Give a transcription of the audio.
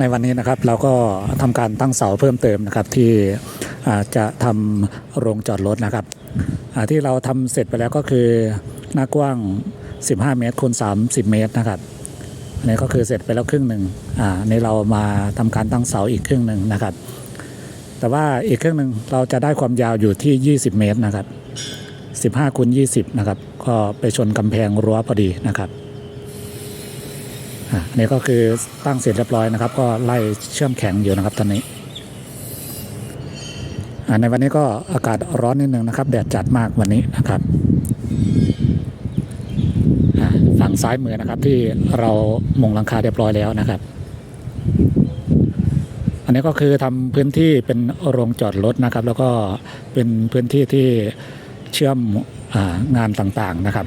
ในวันนี้นะครับเราก็ทำการตั้งเสาเพิ่มเติมนะครับที่จะทำโรงจอดรถนะครับที่เราทำเสร็จไปแล้วก็คือหน้ากว้าง 15 เมตรคูณ30 เมตรนะครับอันนี้ก็คือเสร็จไปแล้วครึ่งหนึ่งอ่านนี่เรามาทำการตั้งเสาอีกครึ่งหนึ่งนะครับ แต่ว่าอีกครึ่งหนึ่งเราจะได้ความยาวอยู่ที่ 20 เมตรนะครับ 15คูณ20 นะครับ ก็ไปชนกำแพงรั้วพอดีนะครับ อะนี่ก็คือตั้งเสร็จเรียบร้อยนะครับ ก็ไล่เชื่อมแข็งอยู่นะครับตอนนี้ในวันนี้ก็อากาศร้อนนิดนึงนะครับ แดดจัดมากวันนี้นะครับฝั่งซ้ายมือนะครับที่เรามุงหลังคาเรียบร้อยแล้วนะครับ อันนี้ก็คือทำพื้นที่เป็นโรงจอดรถนะครับ แล้วก็เป็นพื้นที่ที่เชื่อมองานต่างๆนะครับ